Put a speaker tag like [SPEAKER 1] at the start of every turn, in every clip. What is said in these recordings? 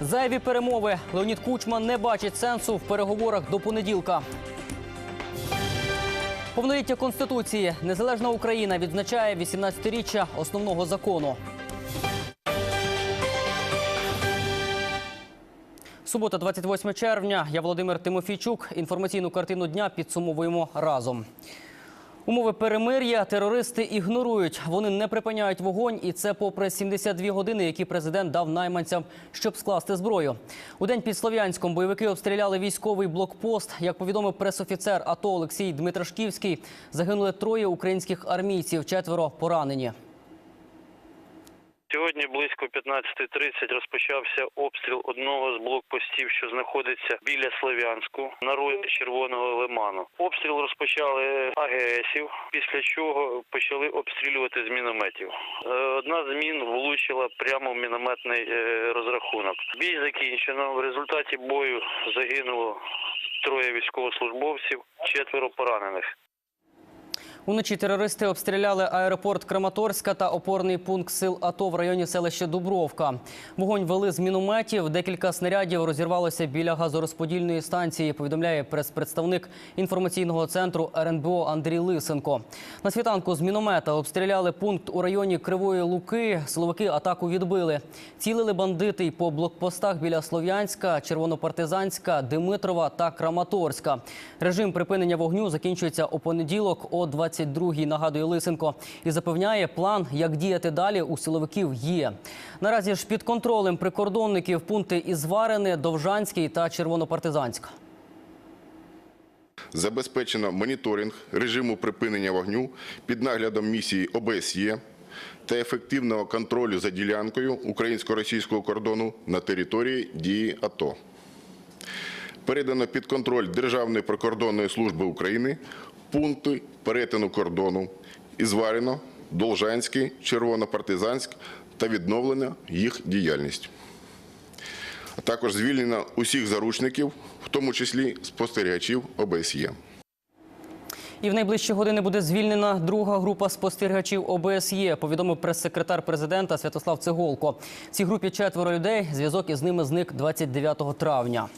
[SPEAKER 1] Зайві перемови. Леонід Кучма не бачить сенсу в переговорах до понеділка. Повноліття Конституції. Незалежна Україна відзначає 18-річчя основного закону. Субота, 28 червня. Я Володимир Тимофійчук. Інформаційну картину дня підсумовуємо разом. Умови перемир'я терористи ігнорують. Вони не припиняють вогонь, і це попри 72 години, які президент дав найманцям, щоб скласти зброю. У день під Слов'янськом бойовики обстріляли військовий блокпост. Як повідомив пресофіцер АТО Олексій Дмитрашківський, загинули троє українських армійців, четверо поранені.
[SPEAKER 2] Сьогодні близько 15.30 розпочався обстріл одного з блокпостів, що знаходиться біля Слов'янську на ролі Червоного лиману. Обстріл розпочали АГСів, після чого почали обстрілювати з мінометів. Е, Одна з мін влучила прямо в мінометний е, розрахунок. Бій закінчено. В результаті бою загинуло троє військовослужбовців, четверо поранених.
[SPEAKER 1] Уночі терористи обстріляли аеропорт Краматорська та опорний пункт сил АТО в районі селища Дубровка. Вогонь вели з мінометів. Декілька снарядів розірвалося біля газорозподільної станції. Повідомляє прес-представник інформаційного центру РНБО Андрій Лисенко. На світанку з міномета обстріляли пункт у районі Кривої Луки. Силовики атаку відбили. Цілили бандити й по блокпостах біля Слов'янська, Червонопартизанська, Димитрова та Краматорська. Режим припинення вогню закінчується у понеділок о 22-й, нагадує Лисенко. І запевняє, план, як діяти далі, у силовиків є. Наразі ж під контролем прикордонників пункти Ізварине, Довжанський та Червонопартизанська.
[SPEAKER 3] Забезпечено моніторинг режиму припинення вогню під наглядом місії ОБСЄ та ефективного контролю за ділянкою українсько-російського кордону на території дії АТО. Передано під контроль Державної прикордонної служби України пункти перетину кордону Ізваріно, Должанський, Червонопартизанськ та відновлено їх діяльність. А також звільнено усіх заручників, в тому числі спостерігачів ОБСЄ.
[SPEAKER 1] І в найближчі години буде звільнена друга група спостерігачів ОБСЄ, повідомив прес-секретар президента Святослав Цеголко. Цій групі четверо людей. Зв'язок із ними зник 29 травня.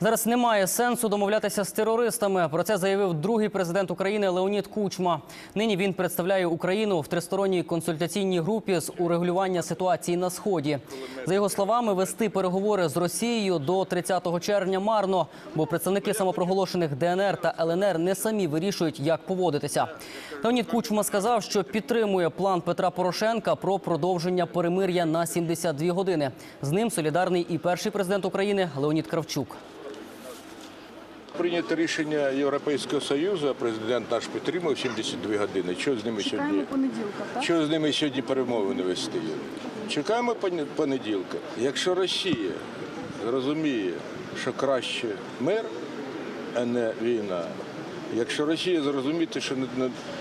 [SPEAKER 1] Зараз немає сенсу домовлятися з терористами. Про це заявив другий президент України Леонід Кучма. Нині він представляє Україну в тристоронній консультаційній групі з урегулювання ситуації на сході. За його словами, вести переговори з Росією до 30 червня марно, бо представники самопроголошених ДНР та ЛНР не самі вирішують, як поводитися. Леонід Кучма сказав, що підтримує план Петра Порошенка про продовження перемир'я на 72 години. З ним солідарний і перший президент України Леонід Кравчук.
[SPEAKER 4] Прийнято рішення Європейського Союзу, а президент наш підтримав 72 години. Що з ними сьогодні?
[SPEAKER 5] Чекаємо понеділка, так?
[SPEAKER 4] Що з ними сьогодні перемовини вести? Чекаємо пон- понеділка. Якщо Росія зрозуміє, що краще мир, а не війна. Якщо Росія зрозуміє, що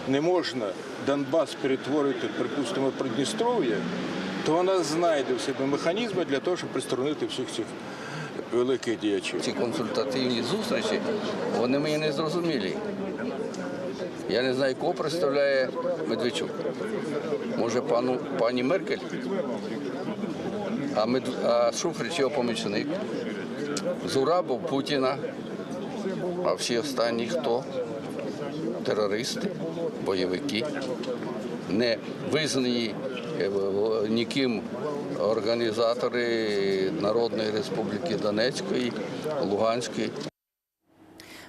[SPEAKER 4] не, можна Донбас перетворити, припустимо, Придністров'я, то вона знайде в себе механізми для того, щоб присторонити всіх цих великих діячів.
[SPEAKER 6] ці консультативні зустрічі, вони мені не зрозумілі. Я не знаю, кого представляє Медведчук. Може, пану, пані Меркель, а, Мед... а Шуфрич його помічник. Зурабов Путіна, а всі останні хто? Терористи, бойовики, не визнані е, ніким організатори Народної Республіки Донецької, Луганської.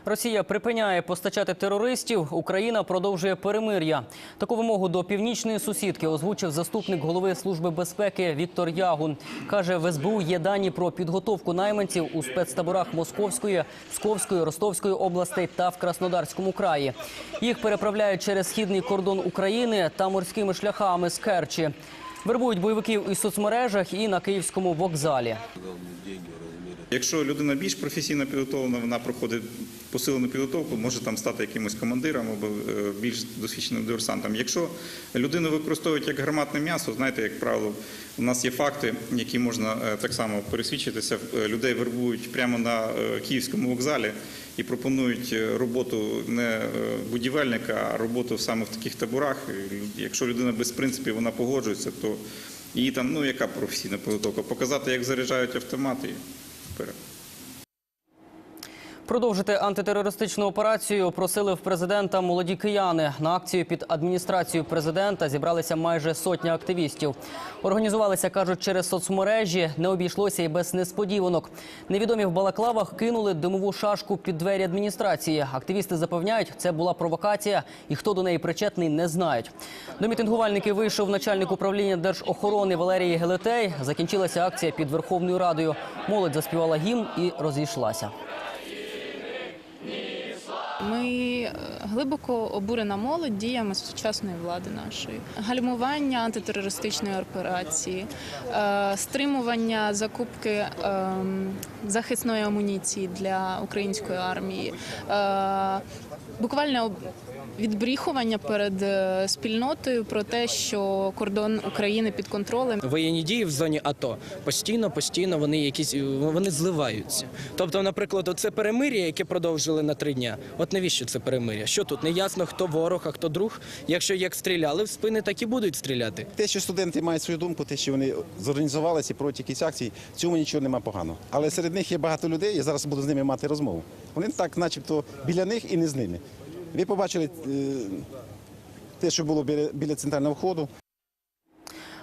[SPEAKER 1] Росія припиняє постачати терористів. Україна продовжує перемир'я. Таку вимогу до північної сусідки озвучив заступник голови служби безпеки Віктор Ягун. каже, в СБУ є дані про підготовку найманців у спецтаборах Московської, Псковської, Ростовської областей та в Краснодарському краї. Їх переправляють через східний кордон України та морськими шляхами з Керчі. Вербують бойовиків у соцмережах і на київському вокзалі.
[SPEAKER 7] Якщо людина більш професійно підготовлена, вона проходить посилену підготовку, може там стати якимось командиром або е, більш досвідченим диверсантом. Якщо людину використовують як гарматне м'ясо, знаєте, як правило, у нас є факти, які можна е, так само пересвідчитися. Е, Людей вербують прямо на київському вокзалі і пропонують е, роботу не е, будівельника, а роботу саме в таких таборах. Якщо людина без принципів вона погоджується, то її там, ну яка професійна підготовка? Показати, як заряджають автомати. вперед.
[SPEAKER 1] Продовжити антитерористичну операцію просили в президента молоді кияни. На акцію під адміністрацією президента зібралися майже сотня активістів. Організувалися, кажуть, через соцмережі. Не обійшлося і без несподіванок. Невідомі в балаклавах кинули димову шашку під двері адміністрації. Активісти запевняють, це була провокація, і хто до неї причетний, не знають. До мітингувальників вийшов начальник управління держохорони Валерій Гелетей. Закінчилася акція під Верховною Радою. Молодь заспівала гімн і розійшлася.
[SPEAKER 5] Ми е, глибоко обурена молодь діями сучасної влади нашої. Гальмування антитерористичної операції, е, стримування закупки ем, захисної амуніції для української армії, е, буквально відбріхування перед е, спільнотою про те, що кордон України під контролем.
[SPEAKER 8] воєнні дії в зоні АТО постійно, постійно вони якісь вони зливаються. Тобто, наприклад, це перемир'я, яке продовжили на три дня. От навіщо це перемир'я? Що тут не ясно, хто ворог, а хто друг? Якщо як стріляли в спини, так і будуть стріляти.
[SPEAKER 9] Те, що студенти мають свою думку, те, що вони зорганізувалися проти якихось акцій, цьому нічого немає поганого. Але серед них є багато людей, я зараз буду з ними мати розмову. Вони так, начебто, біля них і не з ними. Ви побачили е, те, що було біля, біля центрального входу.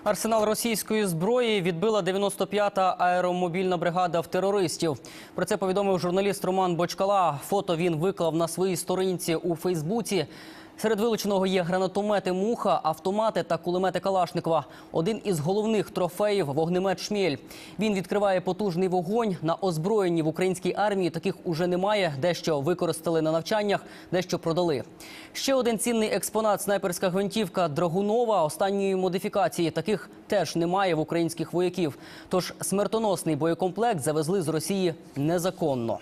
[SPEAKER 1] Арсенал російської зброї відбила 95-та аеромобільна бригада в терористів. Про це повідомив журналіст Роман Бочкала. Фото він виклав на своїй сторінці у Фейсбуці. Серед вилученого є гранатомети Муха, автомати та кулемети Калашникова. Один із головних трофеїв вогнемет Шмєль. Він відкриває потужний вогонь на озброєнні в українській армії. Таких уже немає. Дещо використали на навчаннях, дещо продали. Ще один цінний експонат снайперська гвинтівка Драгунова останньої модифікації. Таких теж немає в українських вояків. Тож смертоносний боєкомплект завезли з Росії незаконно.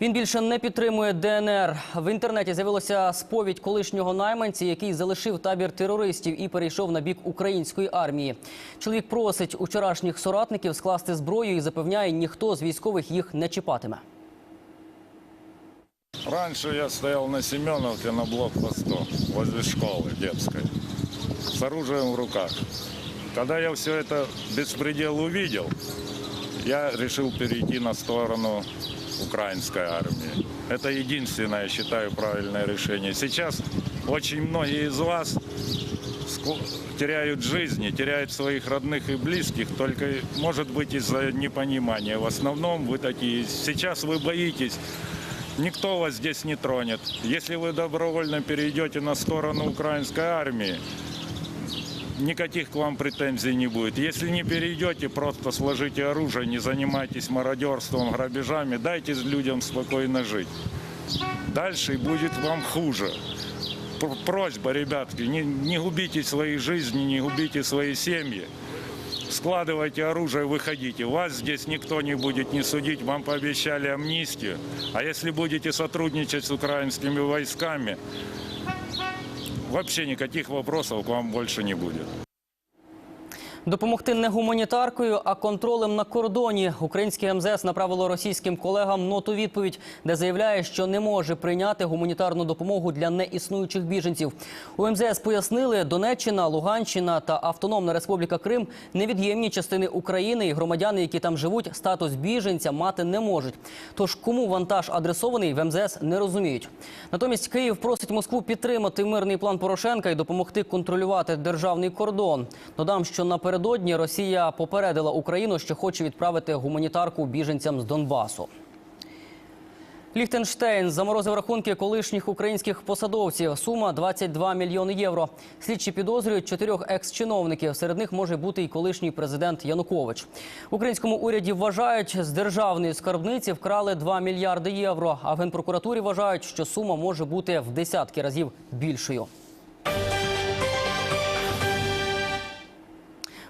[SPEAKER 1] Він більше не підтримує ДНР. В інтернеті з'явилася сповідь колишнього найманця, який залишив табір терористів і перейшов на бік української армії. Чоловік просить учорашніх соратників скласти зброю і запевняє, ніхто з військових їх не чіпатиме.
[SPEAKER 10] Раньше я стоял на Семеновке на блокпосту возле школы детской с оружием в руках. Когда я все это беспредел увидел, я решил перейти на сторону украинской армии. Это единственное, я считаю, правильное решение. Сейчас очень многие из вас теряют жизни, теряют своих родных и близких, только, может быть, из-за непонимания. В основном вы такие. Сейчас вы боитесь Никто вас здесь не тронет. Если вы добровольно перейдете на сторону украинской армии, никаких к вам претензий не будет. Если не перейдете, просто сложите оружие, не занимайтесь мародерством, грабежами, дайте людям спокойно жить. Дальше будет вам хуже. Просьба, ребятки, не, не губите свои жизни, не губите свои семьи. Складывайте оружие, выходите. Вас здесь никто не будет не судить. Вам пообещали амнистию. А если будете сотрудничать с украинскими войсками, вообще никаких вопросов к вам больше не будет.
[SPEAKER 1] Допомогти не гуманітаркою, а контролем на кордоні. Українське МЗС направило російським колегам ноту відповідь, де заявляє, що не може прийняти гуманітарну допомогу для неіснуючих біженців. У МЗС пояснили, Донеччина, Луганщина та Автономна Республіка Крим невід'ємні частини України, і громадяни, які там живуть, статус біженця мати не можуть. Тож кому вантаж адресований, в МЗС не розуміють. Натомість Київ просить Москву підтримати мирний план Порошенка і допомогти контролювати державний кордон. Додам, що напередодні Росія попередила Україну, що хоче відправити гуманітарку біженцям з Донбасу. Ліхтенштейн заморозив рахунки колишніх українських посадовців. Сума 22 мільйони євро. Слідчі підозрюють чотирьох екс-чиновників. Серед них може бути і колишній президент Янукович. В українському уряді вважають, з державної скарбниці вкрали 2 мільярди євро. А в генпрокуратурі вважають, що сума може бути в десятки разів більшою.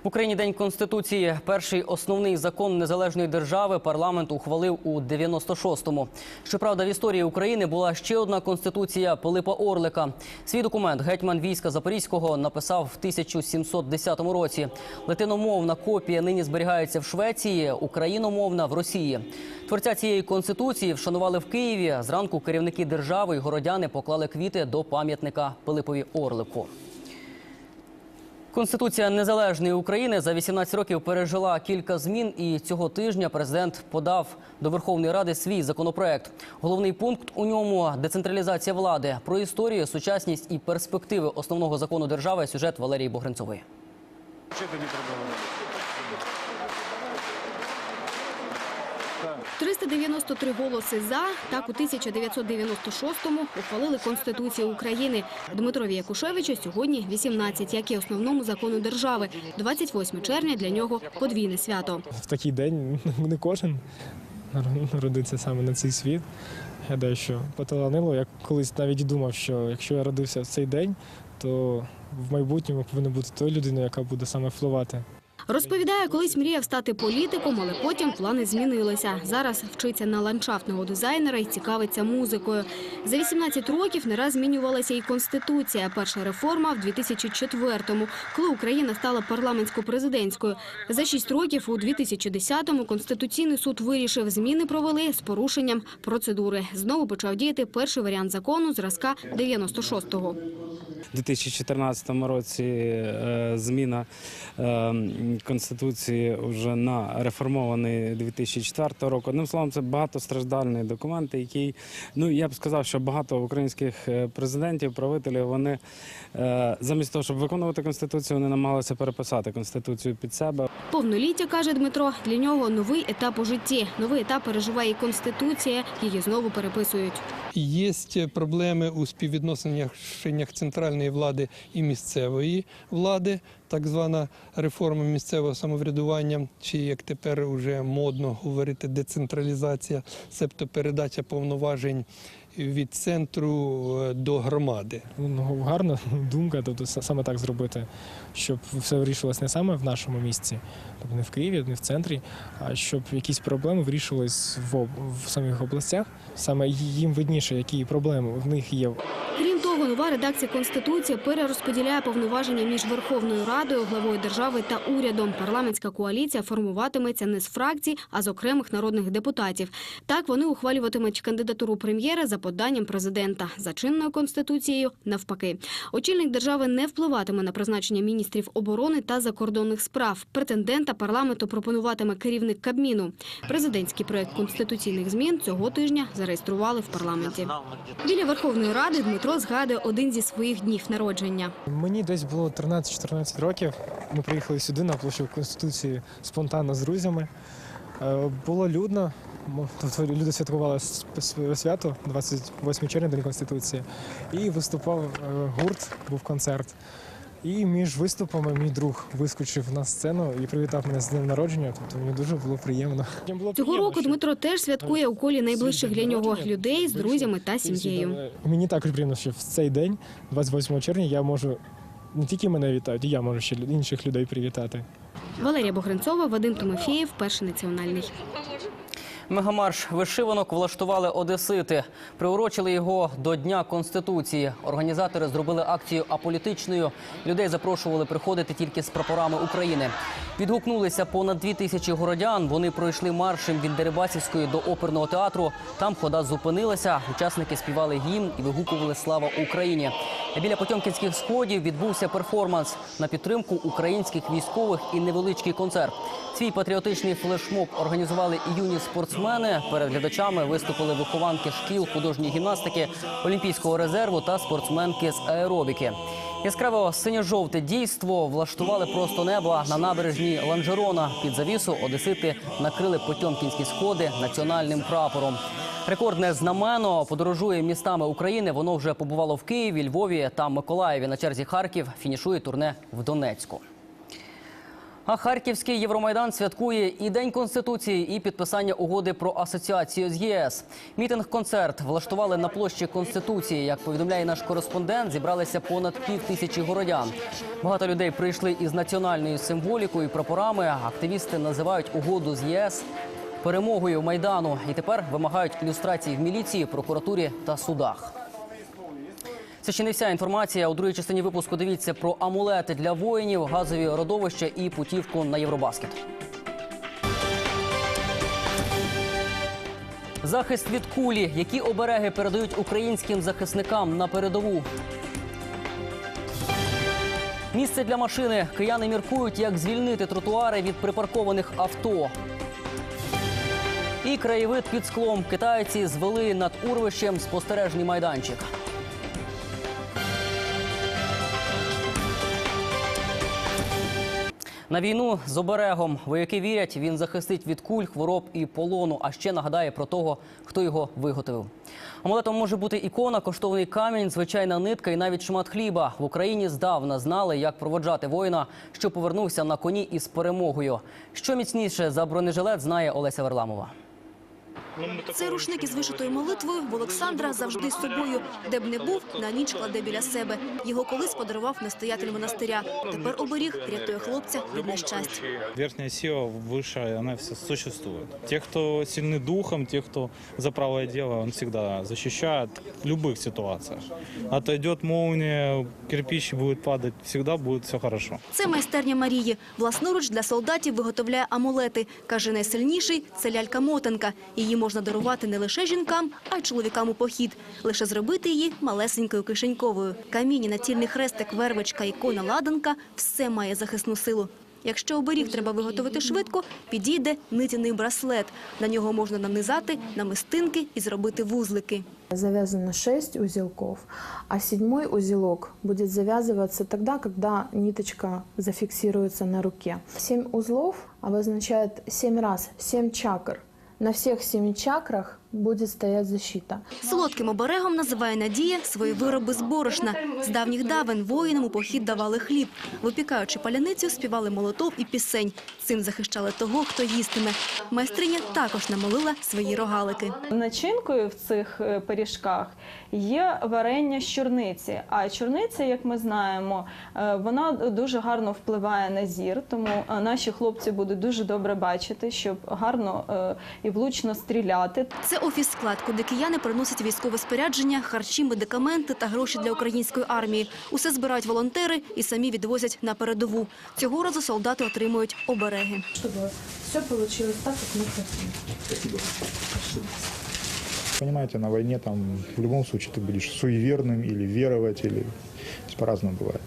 [SPEAKER 1] В Україні День Конституції. Перший основний закон незалежної держави парламент ухвалив у 96-му. Щоправда, в історії України була ще одна конституція Пилипа Орлика. Свій документ гетьман війська Запорізького написав в 1710 році. Латиномовна копія нині зберігається в Швеції, україномовна в Росії. Творця цієї конституції вшанували в Києві. Зранку керівники держави і городяни поклали квіти до пам'ятника Пилипові Орлику. Конституція незалежної України за 18 років пережила кілька змін, і цього тижня президент подав до Верховної Ради свій законопроект. Головний пункт у ньому децентралізація влади. Про історію, сучасність і перспективи основного закону держави. Сюжет Валерії Богринцової.
[SPEAKER 11] 393 голоси за так у 1996-му ухвалили Конституцію України. Дмитрові Якушевичу сьогодні 18, як і основному закону держави. 28 червня для нього подвійне свято.
[SPEAKER 12] в такий день не кожен народиться саме на цей світ. Я гадаю, що поталанило. Я колись навіть думав, що якщо я родився в цей день, то в майбутньому повинна бути тою людиною, яка буде саме впливати.
[SPEAKER 11] Розповідає, колись мріяв стати політиком, але потім плани змінилися. Зараз вчиться на ландшафтного дизайнера і цікавиться музикою. За 18 років не раз змінювалася і конституція. Перша реформа в 2004-му, коли Україна стала парламентсько-президентською. За 6 років у 2010-му Конституційний суд вирішив, зміни провели з порушенням процедури. Знову почав діяти перший варіант закону зразка 96-го.
[SPEAKER 13] У 2014 році е, зміна е, Конституції вже на реформований 2004 року. Одним словом, це багатостраждальний документ, який, ну я б сказав, що багато українських е, президентів, правителів, вони замість того, щоб виконувати Конституцію, вони намагалися переписати Конституцію під себе.
[SPEAKER 11] Повноліття, каже Дмитро, для нього новий етап у житті. Новий етап переживає і Конституція, її знову переписують.
[SPEAKER 14] Є проблеми у співвідносинах центральної влади і місцевої влади, так звана реформа місцевого самоврядування, чи як тепер вже модно говорити, децентралізація, себто передача повноважень від центру е, до громади.
[SPEAKER 12] Ну, гарна думка, тобто саме так зробити, щоб все вирішилось не саме в нашому місці, тобто не в Києві, не в центрі, а щоб якісь проблеми вирішились в, в самих областях. Саме їм видніше, які проблеми в них є
[SPEAKER 11] нова редакція Конституції перерозподіляє повноваження між Верховною Радою, главою держави та урядом. Парламентська коаліція формуватиметься не з фракцій, а з окремих народних депутатів. Так вони ухвалюватимуть кандидатуру прем'єра за поданням президента. За чинною конституцією навпаки. Очільник держави не впливатиме на призначення міністрів оборони та закордонних справ. Претендента парламенту пропонуватиме керівник Кабміну. Президентський проект конституційних змін цього тижня зареєстрували в парламенті. Біля Верховної Ради Дмитро згадує один зі своїх днів народження.
[SPEAKER 12] Мені десь було 13-14 років. Ми приїхали сюди на площу Конституції спонтанно з друзями. Е, Було людно. Тобто люди святкували свято 28 червня, День Конституції. І виступав е, гурт, був концерт. І між виступами мій друг вискочив на сцену і привітав мене з днем народження. Тобто мені дуже було приємно. Було
[SPEAKER 11] Цього року Дмитро теж святкує у колі найближчих для нього людей з друзями та сім'єю.
[SPEAKER 12] Мені також приємно, що в цей день, 28 червня, я можу не тільки мене вітають, і я можу ще інших людей привітати.
[SPEAKER 11] Валерія Богринцова, Вадим Тимофєєв, перший національний.
[SPEAKER 1] Мегамарш вишиванок влаштували одесити. Приурочили його до Дня Конституції. Організатори зробили акцію аполітичною. Людей запрошували приходити тільки з прапорами України. Відгукнулися понад дві тисячі городян. Вони пройшли маршем від Дерибасівської до оперного театру. Там хода зупинилася. Учасники співали гімн і вигукували Слава Україні. Біля Потьомкінських сходів відбувся перформанс на підтримку українських військових і невеличкий концерт. Свій патріотичний флешмоб організували і юні спортсмени. Перед глядачами виступили вихованки шкіл художньої гімнастики, олімпійського резерву та спортсменки з аеробіки. Яскраве синьо-жовте дійство влаштували просто неба на набережні Ланжерона. Під завісу одесити накрили потьомкінські сходи національним прапором. Рекордне знамено подорожує містами України. Воно вже побувало в Києві, Львові та Миколаєві. На черзі Харків фінішує турне в Донецьку. А Харківський Євромайдан святкує і День Конституції, і підписання угоди про асоціацію з ЄС. Мітинг-концерт влаштували на площі Конституції. Як повідомляє наш кореспондент, зібралися понад пів тисячі городян. Багато людей прийшли із національною символікою, і прапорами. Активісти називають угоду з ЄС перемогою майдану і тепер вимагають ілюстрації в міліції, прокуратурі та судах. Це ще не вся інформація. У другій частині випуску дивіться про амулети для воїнів, газові родовища і путівку на Євробаскет. Захист від кулі. Які обереги передають українським захисникам на передову? Місце для машини. Кияни міркують, як звільнити тротуари від припаркованих авто. І краєвид під склом. Китайці звели над урвищем спостережний майданчик. На війну з оберегом вояки вірять, він захистить від куль, хвороб і полону, а ще нагадає про того, хто його виготовив. Амулетом може бути ікона, коштовний камінь, звичайна нитка і навіть шмат хліба. В Україні здавна знали, як проводжати воїна, що повернувся на коні із перемогою. Що міцніше за бронежилет, знає Олеся Варламова.
[SPEAKER 11] Цей рушник із вишитою молитвою в Олександра завжди з собою. Де б не був, на ніч кладе біля себе. Його колись подарував настоятель монастиря. Тепер оберіг рятує хлопця від нещастя.
[SPEAKER 15] Верхняя сила высшая, она вся существует. Те, кто сильны духом, те, кто за правое дело, он всегда защищает в любых ситуациях. Отойдет молния, кирпич будет падать, всегда будет все хорошо.
[SPEAKER 11] Це майстерня Марії. Власноруч для солдатів виготовляє амулети. Каже, найсильніший – це лялька-мотанка. Її можна дарувати не лише жінкам, а й чоловікам у похід. Лише зробити її малесенькою кишеньковою. Камінь, націльний хрестик, вервичка, ікона, ладанка – все має захисну силу. Якщо оберіг треба виготовити швидко, підійде нитяний браслет. На нього можна нанизати намистинки і зробити вузлики.
[SPEAKER 16] Завязано 6 узелков, а седьмой узелок будет завязываться тогда, когда ниточка зафиксируется на руке. 7 узлов обозначает 7 раз, 7 чакр. На всех семи чакрах будет стоять защита.
[SPEAKER 11] Солодким оберегом називає Надія свої вироби з борошна. З давніх давен воїнам у похід давали хліб. Випікаючи паляницю, співали молотов і пісень. Цим захищали того, хто їстиме. Майстриня також намолила свої рогалики.
[SPEAKER 17] Начинкою в цих е, пиріжках є варення з чорниці. А чорниця, як ми знаємо, е, вона дуже гарно впливає на зір, тому е, наші хлопці будуть дуже добре бачити, щоб гарно і влучно стріляти.
[SPEAKER 11] Це офіс-склад, куди кияни приносять військове спорядження, харчі, медикаменти та гроші для української армії. Усе збирають волонтери і самі відвозять на передову. Цього разу солдати отримують обереги.
[SPEAKER 16] Чтобы все получилось так, как мы хотим.
[SPEAKER 18] Понимаете, на войне там в любом случае ты будешь суеверным или веровать, или то есть по-разному бывает.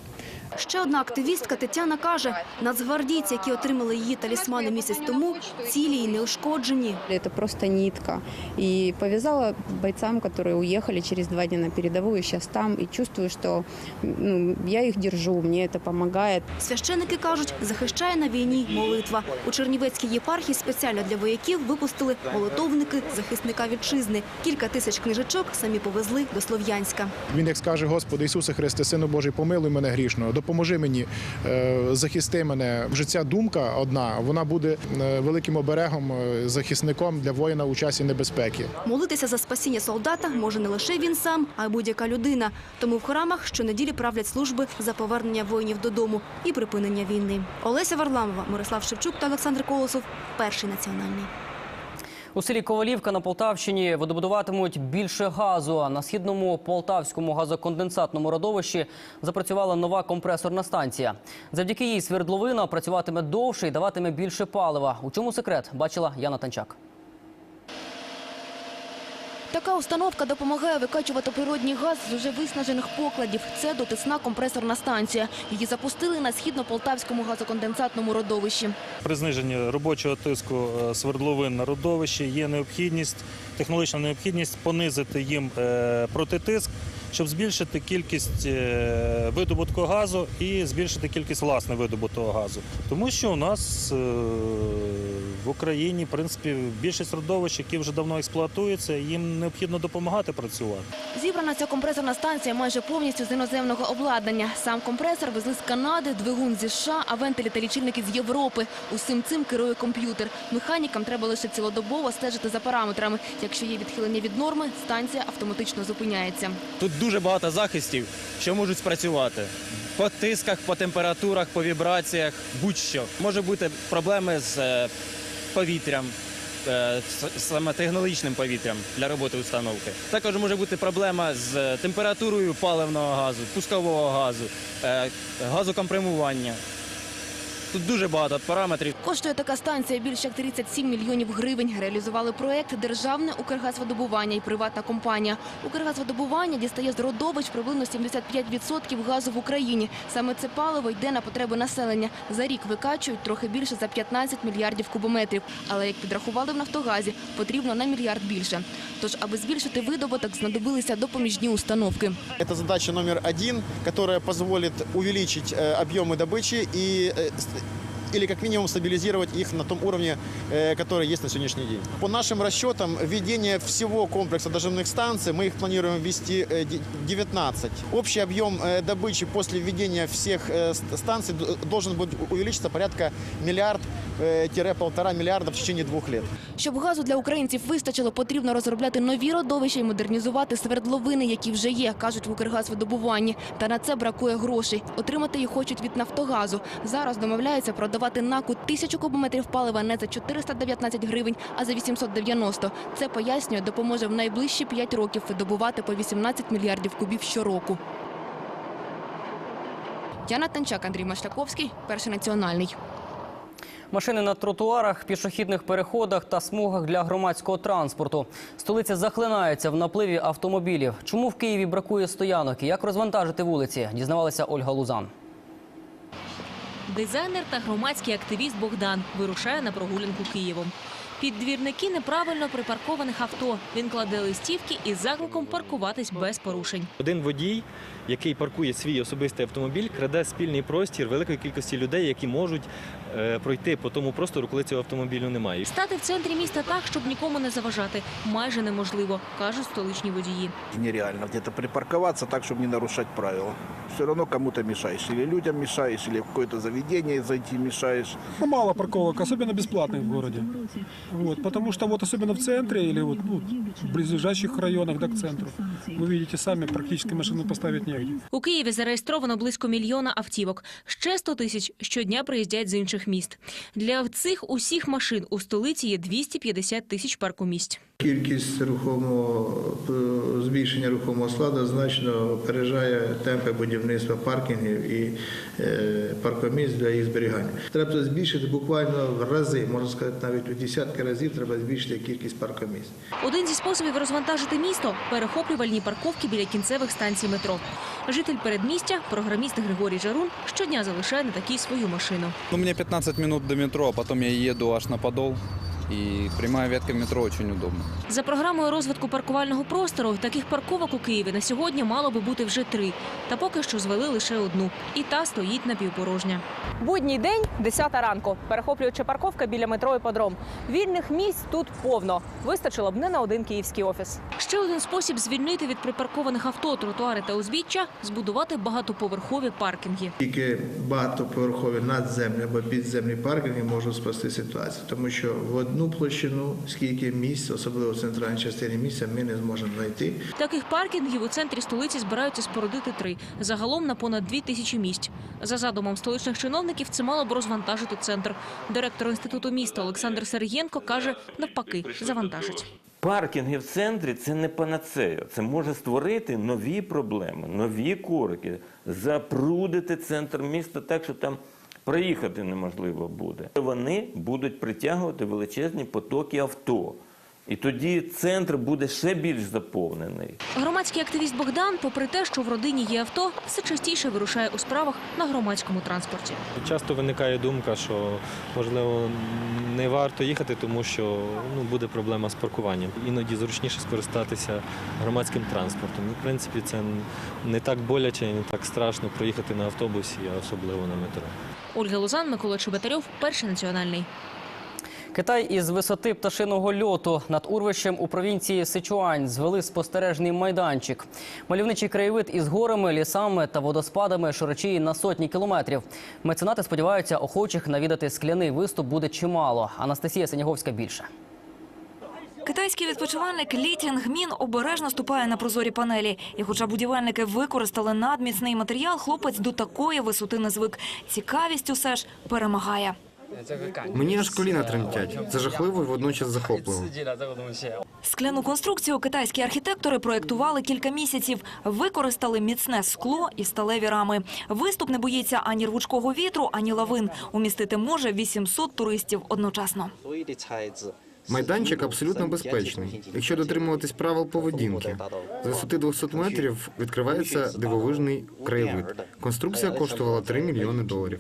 [SPEAKER 11] Ще одна активістка Тетяна каже, нацгвардійці, які отримали її талісмани місяць тому, цілі і неушкоджені.
[SPEAKER 19] Это просто нитка. И повязала бойцам, которые уехали через два дня на передовую, сейчас там, и чувствую, что ну, я их держу, мне это помогает.
[SPEAKER 11] Священики кажуть, захищає на війні молитва. У Чернівецькій єпархії спеціально для вояків випустили молитовники захисника вітчизни. Кілька тисяч книжечок самі повезли до Слов'янська.
[SPEAKER 18] Він як скаже, Господи Ісусе Христе, Сину Божий, помилуй мене грішного, допоможи мені, е, захисти мене. Вже ця думка одна, вона буде е, великим оберегом, е, захисником для воїна у часі небезпеки.
[SPEAKER 11] Молитися за спасіння солдата може не лише він сам, а й будь-яка людина. Тому в храмах щонеділі правлять служби за повернення воїнів додому і припинення війни. Олеся Варламова, Мирослав Шевчук та Олександр Колосов. Перший національний.
[SPEAKER 1] У селі Ковалівка на Полтавщині видобудуватимуть більше газу. На східному полтавському газоконденсатному родовищі запрацювала нова компресорна станція. Завдяки їй свердловина працюватиме довше і даватиме більше палива. У чому секрет? Бачила Яна Танчак.
[SPEAKER 20] Така установка допомагає викачувати природній газ з уже виснажених покладів. Це дотисна компресорна станція. Її запустили на східно-полтавському газоконденсатному родовищі.
[SPEAKER 15] При зниженні робочого тиску е, свердловин на родовищі є необхідність, технологічна необхідність понизити їм е, протитиск, щоб збільшити кількість е, видобутку газу і збільшити кількість власне видобутого газу. Тому що у нас е, в Україні, в принципі, більшість родовищ, які вже давно експлуатуються, їм необхідно допомагати працювати.
[SPEAKER 20] Зібрана ця компресорна станція майже повністю з іноземного обладнання. Сам компресор везли з Канади, двигун зі США, а вентилі та лічильники з Європи. Усім цим керує комп'ютер. Механікам треба лише цілодобово стежити за параметрами. Якщо є відхилення від норми, станція автоматично зупиняється.
[SPEAKER 21] Тут дуже багато захистів, що можуть спрацювати. По тисках, по температурах, по вібраціях, будь-що. Може бути проблеми з е, повітрям, е, саме технологічним повітрям для роботи установки. Також може бути проблема з е, температурою паливного газу, пускового газу, газокомпримування. Тут дуже багато параметрів.
[SPEAKER 20] Коштує така станція більше як 37 мільйонів гривень. Реалізували проект Державне Укргазвидобування і приватна компанія. Укргазвидобування дістає з родовищ приблизно 75% газу в Україні. Саме це паливо йде на потреби населення. За рік викачують трохи більше за 15 мільярдів кубометрів. Але як підрахували в Нафтогазі, потрібно на мільярд більше. Тож, аби збільшити видобуток, знадобилися допоміжні установки.
[SPEAKER 22] Это задача номер один, которая позволит увеличить э, объемы добычи и э, с- или как минимум стабилизировать их на том уровне, э, который есть на сегодняшний день. По нашим расчетам, введение всего комплекса дожимных станций, мы их планируем ввести э, де- 19. Общий объем э, добычи после введения всех э, ст- станций д- должен будет увеличиться порядка миллиард э, тире полтора миллиарда в течение двух лет.
[SPEAKER 20] Щоб газу для українців вистачило, потрібно розробляти нові родовища і модернізувати свердловини, які вже є, кажуть в Укргазвидобуванні. Та на це бракує грошей. Отримати їх хочуть від Нафтогазу. Зараз домовляються продавати наку тисячу кубометрів палива не за 419 гривень, а за 890. Це пояснює, допоможе в найближчі 5 років видобувати по 18 мільярдів кубів щороку. Яна Танчак, Андрій Машляковський, перший національний.
[SPEAKER 1] Машини на тротуарах, пішохідних переходах та смугах для громадського транспорту. Столиця захлинається в напливі автомобілів. Чому в Києві бракує стоянок і як розвантажити вулиці? Дізнавалася Ольга Лузан.
[SPEAKER 23] Дизайнер та громадський активіст Богдан вирушає на прогулянку Києвом. Під двірники неправильно припаркованих авто. Він кладе листівки із закликом паркуватись без порушень.
[SPEAKER 24] Один водій, який паркує свій особистий автомобіль, краде спільний простір великої кількості людей, які можуть пройти по тому простору, коли цього автомобілю немає.
[SPEAKER 23] Стати в центрі міста так, щоб нікому не заважати, майже неможливо, кажуть столичні водії.
[SPEAKER 25] нереально где-то припарковаться так, чтобы не нарушать правила. Все равно кому-то мешаешь. Или людям мешаешь, или в какое-то заведение зайти мешаешь.
[SPEAKER 26] Ну, мало парковок, особенно бесплатных в городе. Вот, потому что вот особенно в центре или вот ну, в близлежащих районах да, к центру, вы видите сами, практически машину поставить негде.
[SPEAKER 23] У Києві зареєстровано близько мільйона автівок. Ще 100 тисяч щодня приїздять з інших міст. Для цих усіх машин у столиці є 250 тисяч паркомісць.
[SPEAKER 27] Кількість рухомого е, збільшення рухомого складу значно опережає темпи будівництва паркінгів і е, паркомісць для їх зберігання. Треба збільшити буквально в рази, можна сказати, навіть у десятки разів треба збільшити кількість паркомісць.
[SPEAKER 23] Один зі способів розвантажити місто перехоплювальні парковки біля кінцевих станцій метро. Житель передмістя, програміст Григорій Жарун, щодня залишає на такій свою машину.
[SPEAKER 28] Ну, мне 15 минут до метро, а потом я еду аж на Подол. И прямая ветка метро очень удобно.
[SPEAKER 23] За програмою розвитку паркувального простору таких парковок у Києві на сьогодні мало би бути вже три. Та поки що звели лише одну. І та стоїть напівпорожня.
[SPEAKER 29] Будній день, 10 ранку, перехоплюючи парковка біля метро «Іпподром». Вільних місць тут повно. Вистачило б не на один київський офіс.
[SPEAKER 23] Ще один спосіб звільнити від припаркованих авто, тротуари та узбіччя – збудувати багатоповерхові паркінги.
[SPEAKER 27] Тільки багатоповерхові надземні або підземні паркінги можуть спасти ситуацію, тому що в одну площину скільки місць, особливо в центральній частині місця, ми не зможемо знайти.
[SPEAKER 23] Таких паркінгів у центрі столиці збираються спорудити три. Загалом на понад дві тисячі місць. За задумом столичних чиновників, це мало б розвантажити центр. Директор Інституту міста Олександр Сергієнко каже, навпаки, завантажить.
[SPEAKER 30] Паркінги в центрі це не панацея. Це може створити нові проблеми, нові корики, запрудити центр міста так, що там проїхати неможливо буде. Вони будуть притягувати величезні потоки авто. І тоді центр буде ще більш заповнений.
[SPEAKER 23] Громадський активіст Богдан, попри те, що в родині є авто, все частіше вирушає у справах на громадському транспорті.
[SPEAKER 24] Часто виникає думка, що можливо не варто їхати, тому що ну, буде проблема з паркуванням. Іноді зручніше скористатися громадським транспортом. І, в принципі, це не так боляче і не так страшно проїхати на автобусі, а особливо на метро.
[SPEAKER 23] Ольга Лузан, Микола Чубатарьов, перший національний.
[SPEAKER 1] Китай із висоти пташиного льоту над урвищем у провінції Сичуань звели спостережний майданчик. Мальовничий краєвид із горами, лісами та водоспадами широчіє на сотні кілометрів. Меценати сподіваються, охочих навідати скляний виступ буде чимало. Анастасія Сеніговська більше.
[SPEAKER 31] Китайський відпочивальник Лі Тянгмін обережно ступає на прозорі панелі. І хоча будівельники використали надміцний матеріал, хлопець до такої висоти не звик. Цікавість усе ж перемагає.
[SPEAKER 32] Мені аж коліна тремтять. Це жахливо і водночас захопливо.
[SPEAKER 31] Скляну конструкцію китайські архітектори проєктували кілька місяців. Використали міцне скло і сталеві рами. Виступ не боїться ані рвучкого вітру, ані лавин. Умістити може 800 туристів одночасно.
[SPEAKER 32] Майданчик абсолютно безпечний, якщо дотримуватись правил поведінки. З висоти 200 метрів відкривається дивовижний краєвид. Конструкція коштувала 3 мільйони доларів.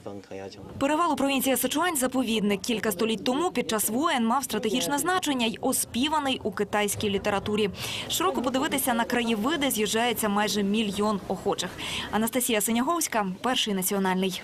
[SPEAKER 31] Перевал у провінції Сичуань – заповідник. Кілька століть тому під час воєн мав стратегічне значення й оспіваний у китайській літературі. Широко подивитися на краєвиди з'їжджається майже мільйон охочих. Анастасія Синяговська, перший національний.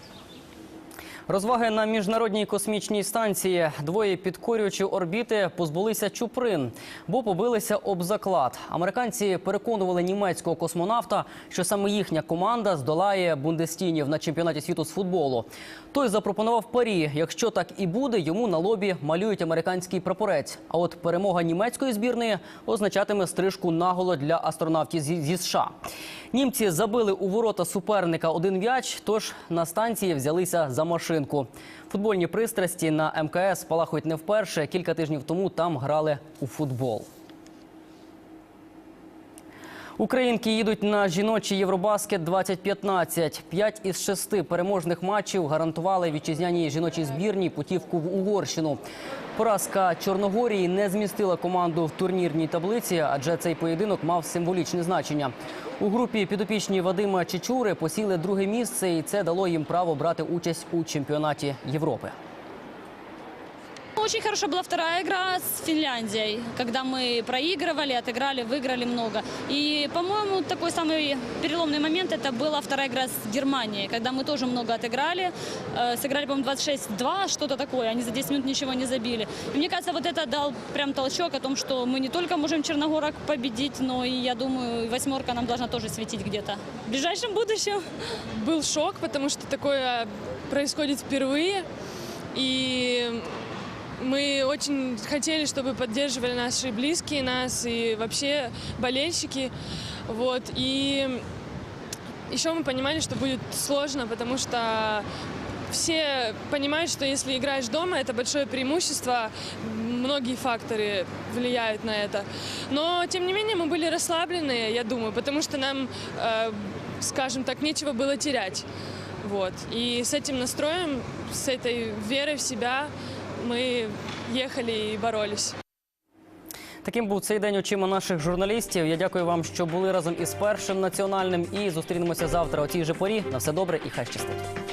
[SPEAKER 1] Розваги на міжнародній космічній станції. Двоє підкорюючи орбіти позбулися чуприн, бо побилися об заклад. Американці переконували німецького космонавта, що саме їхня команда здолає бундестінів на чемпіонаті світу з футболу. Той запропонував парі. Якщо так і буде, йому на лобі малюють американський прапорець. А от перемога німецької збірної означатиме стрижку наголо для астронавтів зі США. Німці забили у ворота суперника один м'яч, тож на станції взялися за машинку. Футбольні пристрасті на МКС спалахують не вперше. Кілька тижнів тому там грали у футбол. Українки їдуть на жіночий Євробаскет 2015. П'ять із шести переможних матчів гарантували вітчизняній жіночій збірній путівку в Угорщину. Поразка Чорногорії не змістила команду в турнірній таблиці, адже цей поєдинок мав символічне значення. У групі підопічні Вадима Чечури посіли друге місце, і це дало їм право брати участь у чемпіонаті Європи.
[SPEAKER 33] Очень хорошо была вторая игра с Финляндией, когда мы проигрывали, отыграли, выиграли много. И, по-моему, такой самый переломный момент это была вторая игра с Германией, когда мы тоже много отыграли. Э, сыграли, по-моему, 26-2, что-то такое. Они за 10 минут ничего не забили. И мне кажется, вот это дал прям толчок о том, что мы не только можем Черногорок победить, но и, я думаю, восьмерка нам должна тоже светить где-то. В ближайшем будущем.
[SPEAKER 34] Был шок, потому что такое происходит впервые. И мы очень хотели, чтобы поддерживали наши близкие нас и вообще болельщики. Вот. И еще мы понимали, что будет сложно, потому что все понимают, что если играешь дома, это большое преимущество. Многие факторы влияют на это. Но, тем не менее, мы были расслаблены, я думаю, потому что нам, э, скажем так, нечего было терять. Вот. И с этим настроем, с этой верой в себя ми їхали і боролись.
[SPEAKER 1] Таким був цей день очима наших журналістів. Я дякую вам, що були разом із першим національним. І зустрінемося завтра о цій же порі. На все добре і хай щастить.